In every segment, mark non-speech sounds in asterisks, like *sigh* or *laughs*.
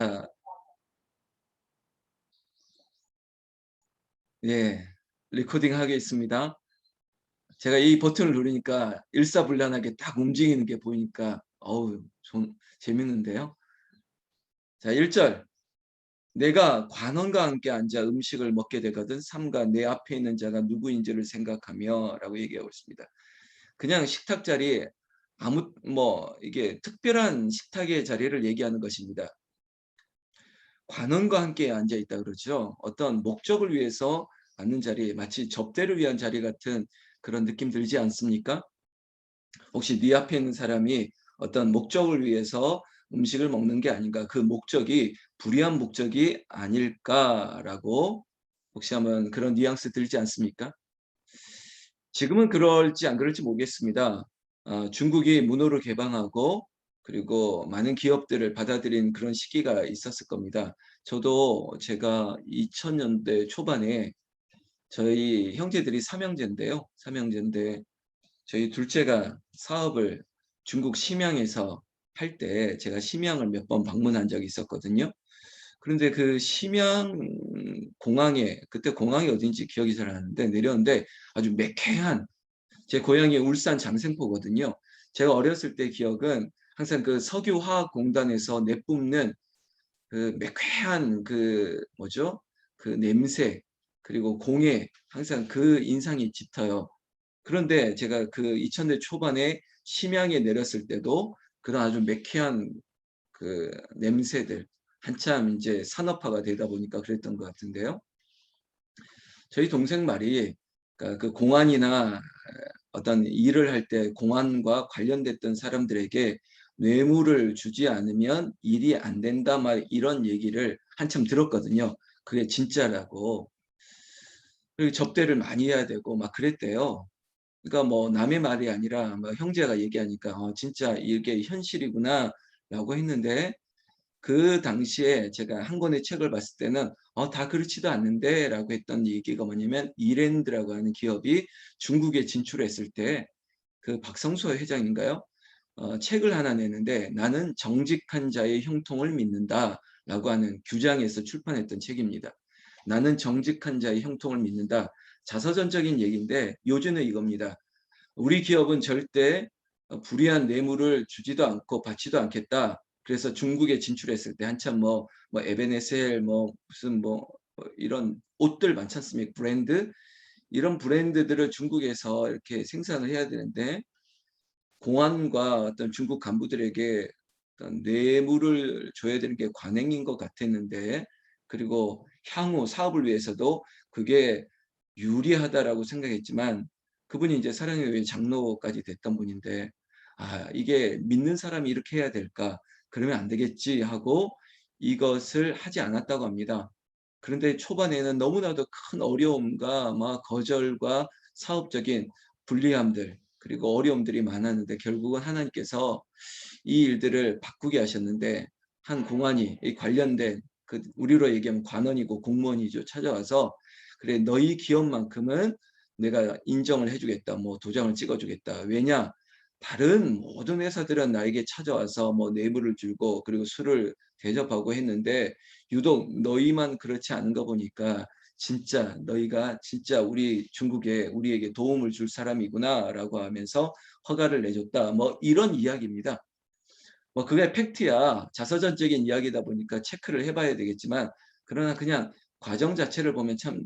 아, 예, 리코딩 하겠습니다. 제가 이 버튼을 누르니까 일사불란하게 딱 움직이는 게 보이니까 어우 좀 재밌는데요. 자, 1절. 내가 관원과 함께 앉아 음식을 먹게 되거든 삼가 내 앞에 있는 자가 누구인지를 생각하며 라고 얘기하고 있습니다. 그냥 식탁 자리에 아무 뭐 이게 특별한 식탁의 자리를 얘기하는 것입니다. 관원과 함께 앉아 있다 그러죠. 어떤 목적을 위해서 앉는 자리, 마치 접대를 위한 자리 같은 그런 느낌 들지 않습니까? 혹시 네 앞에 있는 사람이 어떤 목적을 위해서 음식을 먹는 게 아닌가? 그 목적이 불의한 목적이 아닐까라고 혹시 한번 그런 뉘앙스 들지 않습니까? 지금은 그럴지 안 그럴지 모르겠습니다. 어, 중국이 문호를 개방하고 그리고 많은 기업들을 받아들인 그런 시기가 있었을 겁니다. 저도 제가 2000년대 초반에 저희 형제들이 삼형제인데요. 삼형제인데 저희 둘째가 사업을 중국 심양에서 할 때 제가 심양을 몇 번 방문한 적이 있었거든요. 그런데 그 심양 공항에 그때 공항이 어딘지 기억이 잘 안 나는데 내렸는데 아주 매캐한 제 고향이 울산 장생포거든요. 제가 어렸을 때 기억은 항상 그 석유화학공단에서 내뿜는 그 매캐한 그 뭐죠? 그 냄새 그리고 공예 항상 그 인상이 짙어요. 그런데 제가 그 2000대 초반에 심양에 내렸을 때도 그런 아주 매캐한 그 냄새들 한참 이제 산업화가 되다 보니까 그랬던 것 같은데요. 저희 동생 말이 그러니까 그 공안이나 어떤 일을 할 때 공안과 관련됐던 사람들에게 뇌물을 주지 않으면 일이 안 된다 말 이런 얘기를 한참 들었거든요. 그게 진짜라고. 그리고 접대를 많이 해야 되고 막 그랬대요. 그러니까 뭐 남의 말이 아니라 뭐 형제가 얘기하니까 어, 진짜 이게 현실이구나 라고 했는데 그 당시에 제가 한 권의 책을 봤을 때는 어, 다 그렇지도 않는데 라고 했던 얘기가 뭐냐면 이랜드라고 하는 기업이 중국에 진출했을 때 그 박성수 회장인가요? 어, 책을 하나 내는데 나는 정직한 자의 형통을 믿는다 라고 하는 규장에서 출판했던 책입니다. 나는 정직한 자의 형통을 믿는다. 자서전적인 얘기인데 요즘은 이겁니다. 우리 기업은 절대 불이한 뇌물을 주지도 않고 받지도 않겠다. 그래서 중국에 진출했을 때 한참 뭐, 뭐 에베네셀 뭐 무슨 뭐, 뭐 이런 옷들 많지 않습니까? 브랜드 이런 브랜드들을 중국에서 이렇게 생산을 해야 되는데 공안과 어떤 중국 간부들에게 어떤 뇌물을 줘야 되는 게 관행인 것 같았는데 그리고 향후 사업을 위해서도 그게 유리하다라고 생각했지만 그분이 이제 사랑의 교회 장로까지 됐던 분인데 아 이게 믿는 사람이 이렇게 해야 될까 그러면 안 되겠지 하고 이것을 하지 않았다고 합니다. 그런데 초반에는 너무나도 큰 어려움과 막 거절과 사업적인 불리함들 그리고 어려움들이 많았는데 결국은 하나님께서 이 일들을 바꾸게 하셨는데 한 공안이 관련된 그 우리로 얘기하면 관원이고 공무원이죠. 찾아와서 그래 너희 기업만큼은 내가 인정을 해주겠다 뭐 도장을 찍어주겠다. 왜냐? 다른 모든 회사들은 나에게 찾아와서 뭐 뇌물을 주고 그리고 술을 대접하고 했는데 유독 너희만 그렇지 않은 거 보니까 진짜 너희가 진짜 우리 중국에 우리에게 도움을 줄 사람이구나 라고 하면서 허가를 내줬다. 뭐 이런 이야기입니다. 뭐 그게 팩트야. 자서전적인 이야기다 보니까 체크를 해봐야 되겠지만 그러나 그냥 과정 자체를 보면 참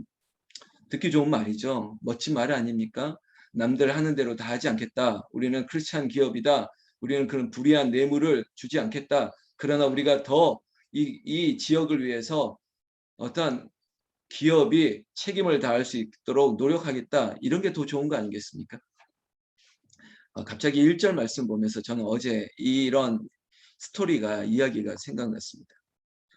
듣기 좋은 말이죠. 멋진 말 아닙니까? 남들 하는 대로 다 하지 않겠다. 우리는 크리스찬 기업이다. 우리는 그런 불이한 뇌물을 주지 않겠다. 그러나 우리가 더 이 이 지역을 위해서 어떤 기업이 책임을 다할 수 있도록 노력하겠다 이런 게 더 좋은 거 아니겠습니까? 어, 갑자기 1절 말씀 보면서 저는 어제 이런 스토리가 이야기가 생각났습니다.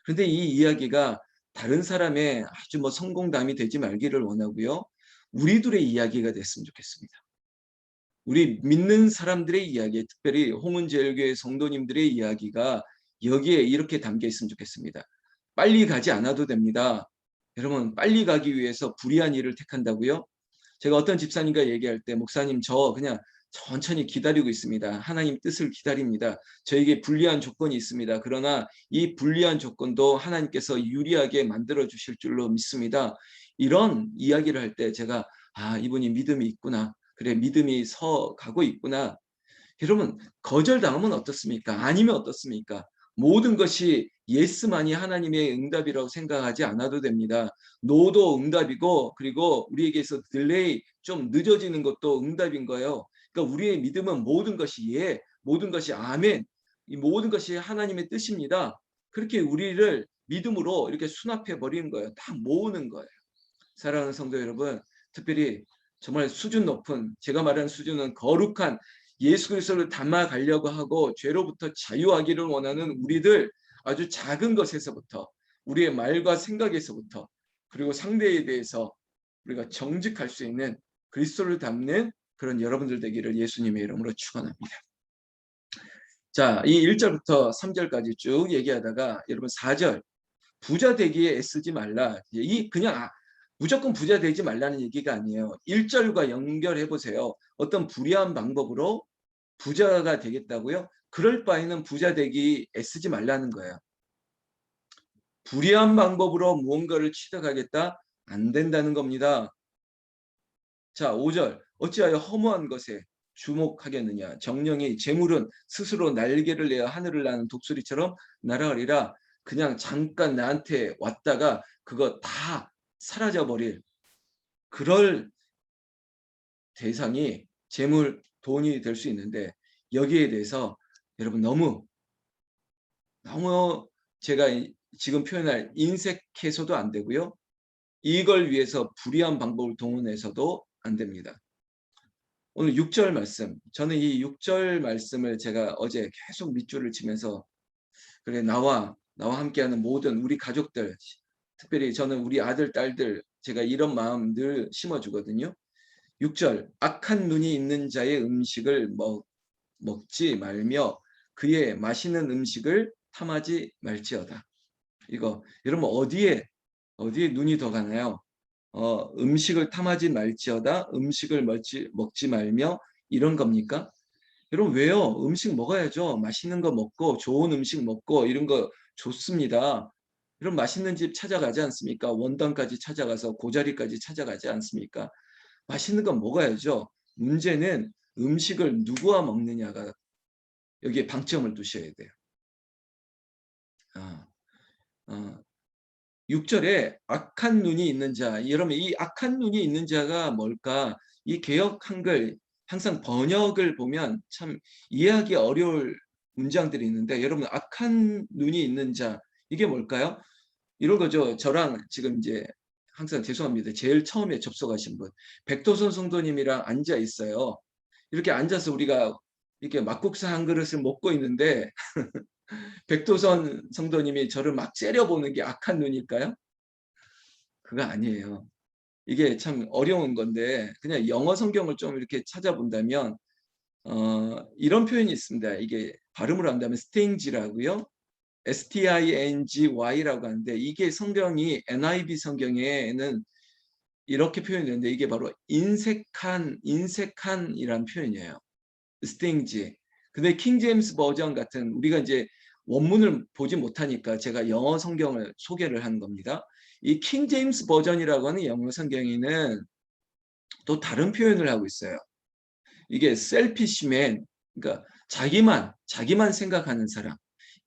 그런데 이 이야기가 다른 사람의 아주 뭐 성공담이 되지 말기를 원하고요. 우리들의 이야기가 됐으면 좋겠습니다. 우리 믿는 사람들의 이야기, 특별히 홍은제일교회 성도님들의 이야기가 여기에 이렇게 담겨 있으면 좋겠습니다. 빨리 가지 않아도 됩니다. 여러분 빨리 가기 위해서 불의한 일을 택한다고요? 제가 어떤 집사님과 얘기할 때 목사님 저 그냥 천천히 기다리고 있습니다. 하나님 뜻을 기다립니다. 저에게 불리한 조건이 있습니다. 그러나 이 불리한 조건도 하나님께서 유리하게 만들어 주실 줄로 믿습니다. 이런 이야기를 할 때 제가 아 이분이 믿음이 있구나. 그래 믿음이 서 가고 있구나. 여러분 거절당하면 어떻습니까? 아니면 어떻습니까? 모든 것이 예스만이 하나님의 응답이라고 생각하지 않아도 됩니다. 노도 응답이고 그리고 우리에게서 딜레이 좀 늦어지는 것도 응답인 거예요. 그러니까 우리의 믿음은 모든 것이 예, 모든 것이 아멘, 이 모든 것이 하나님의 뜻입니다. 그렇게 우리를 믿음으로 이렇게 수납해 버리는 거예요. 다 모으는 거예요. 사랑하는 성도 여러분, 특별히 정말 수준 높은 제가 말하는 수준은 거룩한 예수 그리스도를 담아 가려고 하고 죄로부터 자유하기를 원하는 우리들 아주 작은 것에서부터 우리의 말과 생각에서부터 그리고 상대에 대해서 우리가 정직할 수 있는 그리스도를 담는 그런 여러분들 되기를 예수님의 이름으로 축원합니다. 자, 이 1절부터 3절까지 쭉 얘기하다가 여러분 4절 부자 되기에 애쓰지 말라. 이 그냥 아, 무조건 부자 되지 말라는 얘기가 아니에요. 1절과 연결해 보세요. 어떤 불의한 방법으로 부자가 되겠다고요? 그럴 바에는 부자 되기 애쓰지 말라는 거예요. 불의한 방법으로 무언가를 취득하겠다? 안 된다는 겁니다. 자, 5절. 어찌하여 허무한 것에 주목하겠느냐. 정령이 재물은 스스로 날개를 내어 하늘을 나는 독수리처럼 날아가리라. 그냥 잠깐 나한테 왔다가 그거 다 사라져 버릴 그럴 대상이 재물, 돈이 될 수 있는데 여기에 대해서 여러분 너무 너무 제가 지금 표현할 인색해서도 안 되고요. 이걸 위해서 불의한 방법을 동원해서도 안 됩니다. 오늘 6절 말씀. 저는 이 6절 말씀을 제가 어제 계속 밑줄을 치면서 그래 나와 나와 함께하는 모든 우리 가족들 특별히 저는 우리 아들 딸들 제가 이런 마음 늘 심어주거든요. 6절 악한 눈이 있는 자의 음식을 먹, 먹지 말며 그의 마시는 음식을 탐하지 말지어다. 이거 여러분 어디에 어디에 눈이 더 가나요? 어, 음식을 탐하지 말지어다 음식을 먹지, 먹지 말며 이런 겁니까? 여러분 왜요? 음식 먹어야죠. 맛있는 거 먹고 좋은 음식 먹고 이런 거 좋습니다. 이런 맛있는 집 찾아가지 않습니까? 원당까지 찾아가서 고자리까지 찾아가지 않습니까? 맛있는 건 먹어야죠. 문제는 음식을 누구와 먹느냐가 여기에 방점을 두셔야 돼요. 아, 아, 6절에 악한 눈이 있는 자, 여러분 이 악한 눈이 있는 자가 뭘까? 이 개혁 한글 항상 번역을 보면 참 이해하기 어려울 문장들이 있는데 여러분 악한 눈이 있는 자 이게 뭘까요? 이런 거죠. 저랑 지금 이제 항상 죄송합니다. 제일 처음에 접속하신 분 백도선 성도님이랑 앉아 있어요. 이렇게 앉아서 우리가 이렇게 막국수 한 그릇을 먹고 있는데 *laughs* 백도선 성도님이 저를 막 째려보는 게 악한 눈일까요? 그거 아니에요. 이게 참 어려운 건데 그냥 영어 성경을 좀 이렇게 찾아본다면 어, 이런 표현이 있습니다. 이게 발음을 한다면 스테인지라고요. S-T-I-N-G-Y라고 하는데 이게 성경이 NIV 성경에는 이렇게 표현되는데 이게 바로 인색한 인색한이란 표현이에요. 스팅지. 근데 킹 제임스 버전 같은 우리가 이제 원문을 보지 못하니까 제가 영어 성경을 소개를 한 겁니다. 이 킹 제임스 버전이라고 하는 영어 성경에는 또 다른 표현을 하고 있어요. 이게 셀피시맨, 그러니까 자기만 자기만 생각하는 사람,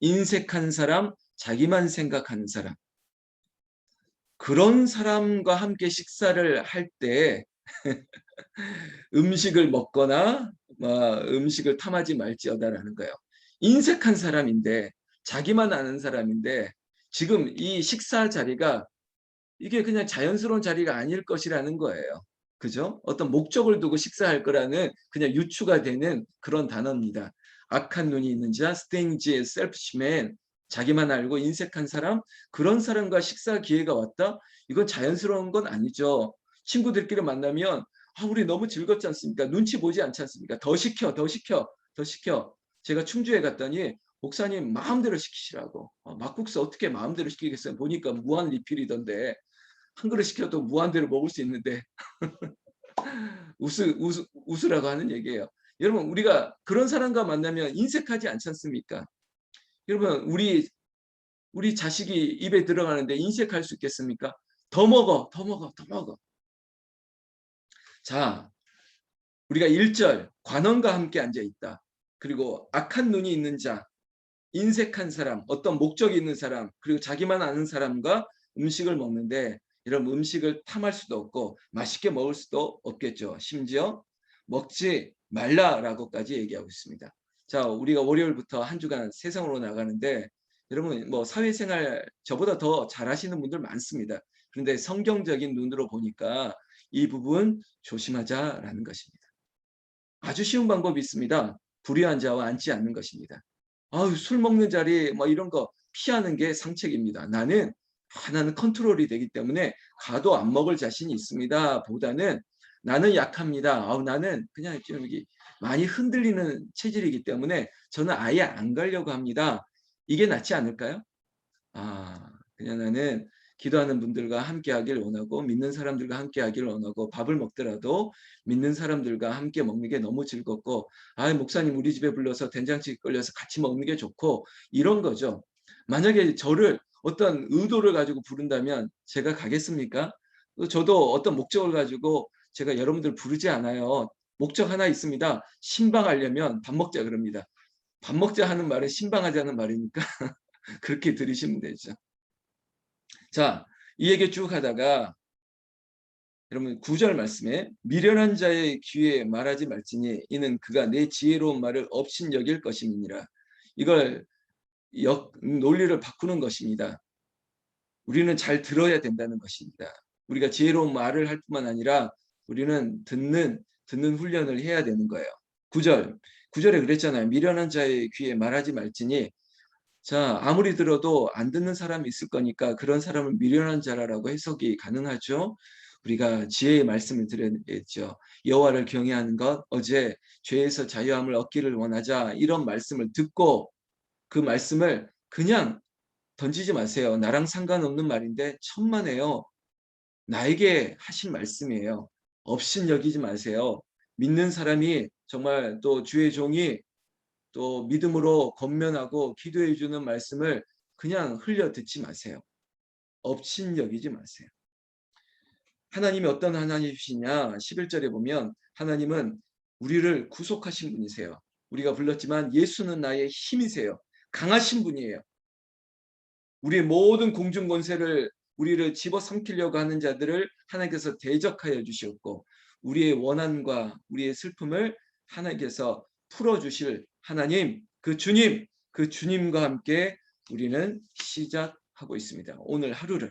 인색한 사람, 자기만 생각하는 사람. 그런 사람과 함께 식사를 할 때 *laughs* 음식을 먹거나 뭐 음식을 탐하지 말지어다라는 거예요. 인색한 사람인데 자기만 아는 사람인데 지금 이 식사 자리가 이게 그냥 자연스러운 자리가 아닐 것이라는 거예요. 그죠? 어떤 목적을 두고 식사할 거라는 그냥 유추가 되는 그런 단어입니다. 악한 눈이 있는 자, 스테인지, 셀프시맨, 자기만 알고 인색한 사람, 그런 사람과 식사 기회가 왔다? 이건 자연스러운 건 아니죠. 친구들끼리 만나면 아, 우리 너무 즐겁지 않습니까? 눈치 보지 않지 않습니까? 더 시켜, 더 시켜, 더 시켜. 제가 충주에 갔더니 목사님 마음대로 시키시라고. 어, 막국수 어떻게 마음대로 시키겠어요? 보니까 무한 리필이던데 한 그릇 시켜도 무한대로 먹을 수 있는데 웃으, 웃으, 웃으라고 하는 얘기예요. 여러분 우리가 그런 사람과 만나면 인색하지 않지 않습니까? 여러분 우리 우리 자식이 입에 들어가는데 인색할 수 있겠습니까? 더 먹어, 더 먹어, 더 먹어. 자, 우리가 1절 관원과 함께 앉아 있다. 그리고 악한 눈이 있는 자, 인색한 사람, 어떤 목적이 있는 사람, 그리고 자기만 아는 사람과 음식을 먹는데 이런 음식을 탐할 수도 없고 맛있게 먹을 수도 없겠죠. 심지어 먹지 말라라고까지 얘기하고 있습니다. 자, 우리가 월요일부터 한 주간 세상으로 나가는데 여러분 뭐 사회생활 저보다 더 잘하시는 분들 많습니다. 그런데 성경적인 눈으로 보니까 이 부분 조심하자라는 것입니다. 아주 쉬운 방법이 있습니다. 불의한 자와 앉지 않는 것입니다. 아유, 술 먹는 자리 뭐 이런 거 피하는 게 상책입니다. 나는 아, 나는 컨트롤이 되기 때문에 가도 안 먹을 자신이 있습니다. 보다는 나는 약합니다. 아우 나는 그냥 좀 여기 많이 흔들리는 체질이기 때문에 저는 아예 안 가려고 합니다. 이게 낫지 않을까요? 아, 그냥 나는 기도하는 분들과 함께 하길 원하고 믿는 사람들과 함께 하길 원하고 밥을 먹더라도 믿는 사람들과 함께 먹는 게 너무 즐겁고 아 목사님 우리 집에 불러서 된장찌개 끓여서 같이 먹는 게 좋고 이런 거죠. 만약에 저를 어떤 의도를 가지고 부른다면 제가 가겠습니까? 저도 어떤 목적을 가지고 제가 여러분들 부르지 않아요. 목적 하나 있습니다. 신방하려면 밥 먹자 그럽니다. 밥 먹자 하는 말은 신방하자는 말이니까 *laughs* 그렇게 들으시면 되죠. 자, 이 얘기 쭉 하다가 여러분 구절 말씀에 미련한 자의 귀에 말하지 말지니 이는 그가 내 지혜로운 말을 업신 여길 것임이니라. 이걸 역, 논리를 바꾸는 것입니다. 우리는 잘 들어야 된다는 것입니다. 우리가 지혜로운 말을 할 뿐만 아니라 우리는 듣는 듣는 훈련을 해야 되는 거예요. 구절 구절에 그랬잖아요. 미련한 자의 귀에 말하지 말지니 자, 아무리 들어도 안 듣는 사람이 있을 거니까 그런 사람을 미련한 자라고 해석이 가능하죠. 우리가 지혜의 말씀을 드렸죠. 여호와를 경외하는 것, 어제 죄에서 자유함을 얻기를 원하자 이런 말씀을 듣고 그 말씀을 그냥 던지지 마세요. 나랑 상관없는 말인데 천만에요. 나에게 하신 말씀이에요. 없인 여기지 마세요. 믿는 사람이 정말 또 주의 종이 또 믿음으로 건면하고 기도해 주는 말씀을 그냥 흘려 듣지 마세요. 업신 여기지 마세요. 하나님이 어떤 하나님이시냐 11절에 보면 하나님은 우리를 구속하신 분이세요. 우리가 불렀지만 예수는 나의 힘이세요. 강하신 분이에요. 우리의 모든 공중 권세를 우리를 집어삼키려고 하는 자들을 하나님께서 대적하여 주셨고 우리의 원한과 우리의 슬픔을 하나님께서 풀어주실 하나님, 그 주님, 그 주님과 함께 우리는 시작하고 있습니다. 오늘 하루를.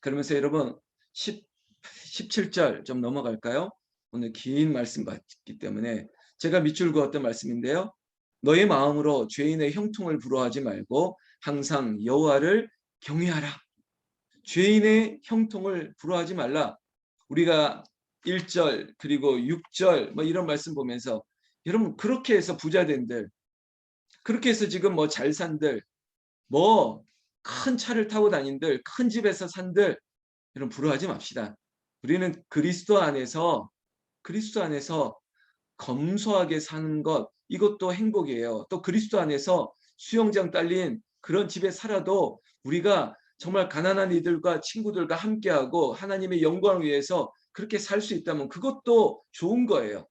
그러면서 여러분 10, 17절 좀 넘어갈까요? 오늘 긴 말씀 받기 때문에 제가 밑줄 그었던 말씀인데요. 너의 마음으로 죄인의 형통을 부러워하지 말고 항상 여호와를 경외하라. 죄인의 형통을 부러워하지 말라. 우리가 1절 그리고 6절 뭐 이런 말씀 보면서 여러분 그렇게 해서 부자된들 그렇게 해서 지금 뭐 잘 산들 뭐 큰 차를 타고 다닌들 큰 집에서 산들 여러분 부러워하지 맙시다. 우리는 그리스도 안에서 그리스도 안에서 검소하게 사는 것 이것도 행복이에요. 또 그리스도 안에서 수영장 딸린 그런 집에 살아도 우리가 정말 가난한 이들과 친구들과 함께하고 하나님의 영광을 위해서 그렇게 살 수 있다면 그것도 좋은 거예요.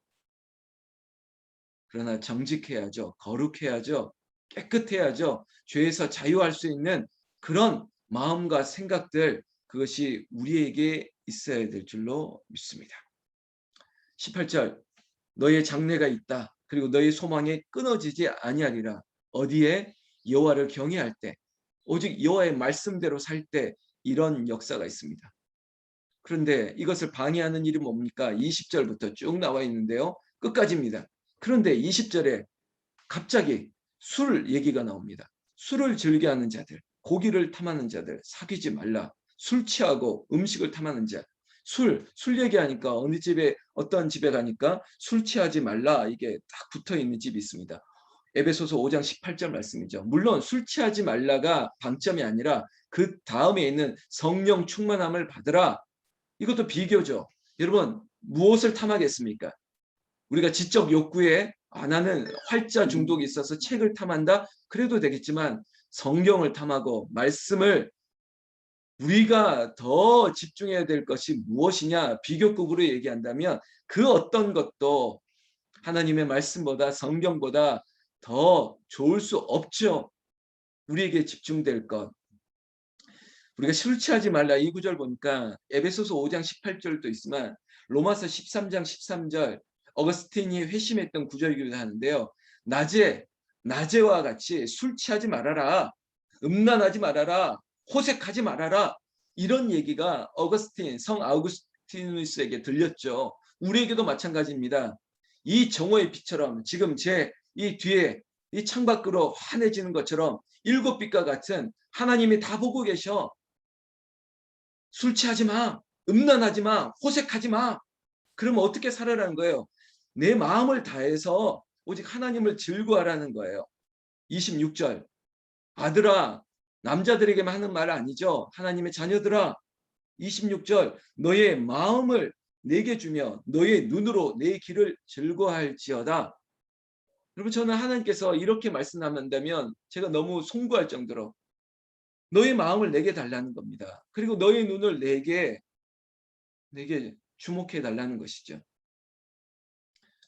그러나 정직해야죠. 거룩해야죠. 깨끗해야죠. 죄에서 자유할 수 있는 그런 마음과 생각들 그것이 우리에게 있어야 될 줄로 믿습니다. 18절 너의 장래가 있다. 그리고 너의 소망이 끊어지지 아니하리라. 어디에 여호와를 경외할 때 오직 여호와의 말씀대로 살 때 이런 역사가 있습니다. 그런데 이것을 방해하는 일이 뭡니까? 20절부터 쭉 나와 있는데요. 끝까지입니다. 그런데 20절에 갑자기 술 얘기가 나옵니다. 술을 즐겨하는 자들, 고기를 탐하는 자들, 사귀지 말라. 술 취하고 음식을 탐하는 자. 술, 술 얘기하니까 어느 집에 어떤 집에 가니까 술 취하지 말라 이게 딱 붙어 있는 집이 있습니다. 에베소서 5장 18절 말씀이죠. 물론 술 취하지 말라가 방점이 아니라 그 다음에 있는 성령 충만함을 받으라. 이것도 비교죠. 여러분 무엇을 탐하겠습니까? 우리가 지적 욕구에 아, 나는 활자 중독이 있어서 책을 탐한다. 그래도 되겠지만 성경을 탐하고 말씀을 우리가 더 집중해야 될 것이 무엇이냐 비교급으로 얘기한다면 그 어떤 것도 하나님의 말씀보다 성경보다 더 좋을 수 없죠. 우리에게 집중될 것. 우리가 술 취하지 말라 이 구절 보니까 에베소서 5장 18절도 있지만 로마서 13장 13절 어거스틴이 회심했던 구절이기도 하는데요. 낮에 낮에와 같이 술 취하지 말아라. 음란하지 말아라. 호색하지 말아라. 이런 얘기가 어거스틴, 성 아우구스티누스에게 들렸죠. 우리에게도 마찬가지입니다. 이 정오의 빛처럼 지금 제 이 뒤에 이 창밖으로 환해지는 것처럼 일곱 빛과 같은 하나님이 다 보고 계셔. 술 취하지 마. 음란하지 마. 호색하지 마. 그러면 어떻게 살아라는 거예요? 내 마음을 다해서 오직 하나님을 즐거워하라는 거예요. 26절. 아들아, 남자들에게만 하는 말 아니죠. 하나님의 자녀들아. 26절. 너의 마음을 내게 주며 너의 눈으로 내 길을 즐거워할지어다. 여러분 저는 하나님께서 이렇게 말씀하신다면 제가 너무 송구할 정도로 너의 마음을 내게 달라는 겁니다. 그리고 너의 눈을 내게 내게 주목해 달라는 것이죠.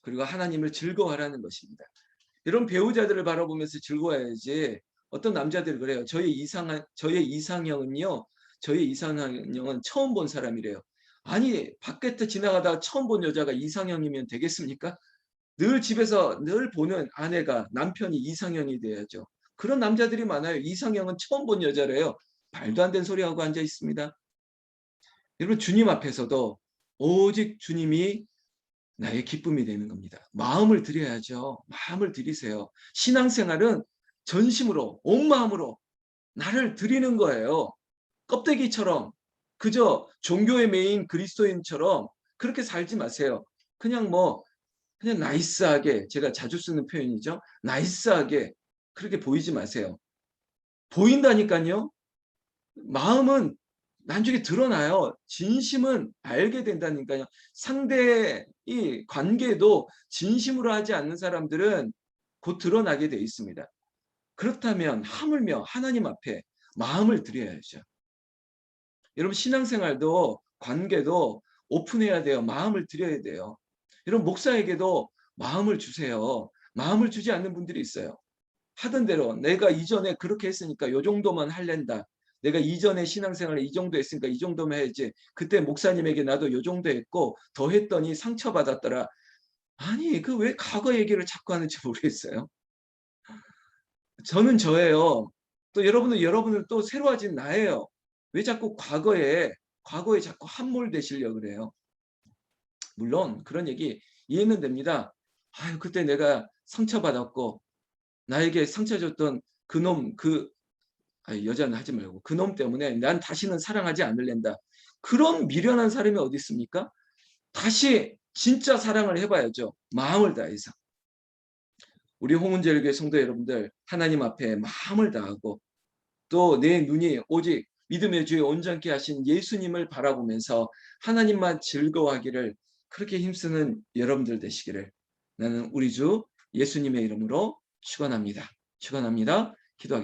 그리고 하나님을 즐거워하라는 것입니다. 이런 배우자들을 바라보면서 즐거워해야지 어떤 남자들이 그래요. 저의 이상한 저의 이상형은요. 저의 이상형은 처음 본 사람이래요. 아니 밖에서 지나가다가 처음 본 여자가 이상형이면 되겠습니까? 늘 집에서 늘 보는 아내가 남편이 이상형이 돼야죠. 그런 남자들이 많아요. 이상형은 처음 본 여자래요. 말도 안 되는 소리하고 앉아 있습니다. 여러분 주님 앞에서도 오직 주님이 나의 기쁨이 되는 겁니다. 마음을 드려야죠. 마음을 드리세요. 신앙생활은 전심으로 온 마음으로 나를 드리는 거예요. 껍데기처럼 그저 종교의 메인 그리스도인처럼 그렇게 살지 마세요. 그냥 뭐 그냥 나이스하게 제가 자주 쓰는 표현이죠. 나이스하게 그렇게 보이지 마세요. 보인다니까요. 마음은 나중에 드러나요. 진심은 알게 된다니까요. 상대의 이 관계도 진심으로 하지 않는 사람들은 곧 드러나게 돼 있습니다. 그렇다면 하물며 하나님 앞에 마음을 드려야죠. 여러분 신앙생활도 관계도 오픈해야 돼요. 마음을 드려야 돼요. 이런 목사에게도 마음을 주세요. 마음을 주지 않는 분들이 있어요. 하던 대로 내가 이전에 그렇게 했으니까 요 정도만 할랜다. 내가 이전에 신앙생활을 이 정도 했으니까 이 정도만 해야지. 그때 목사님에게 나도 요 정도 했고 더 했더니 상처받았더라. 아니 그 왜 과거 얘기를 자꾸 하는지 모르겠어요. 저는 저예요. 또 여러분은 여러분은 또 새로워진 나예요. 왜 자꾸 과거에 과거에 자꾸 함몰되시려 그래요. 물론 그런 얘기 이해는 됩니다. 아유 그때 내가 상처받았고 나에게 상처 줬던 그놈 그 아니, 여자는 하지 말고 그놈 때문에 난 다시는 사랑하지 않을랜다. 그런 미련한 사람이 어디 있습니까? 다시 진짜 사랑을 해봐야죠. 마음을 다해서. 우리 홍은절교회 성도 여러분들 하나님 앞에 마음을 다하고 또 내 눈이 오직 믿음의 주에 온전케 하신 예수님을 바라보면서 하나님만 즐거워하기를 그렇게 힘쓰는 여러분들 되시기를 나는 우리 주 예수님의 이름으로 축원합니다. 축원합니다. 기도하겠습니다.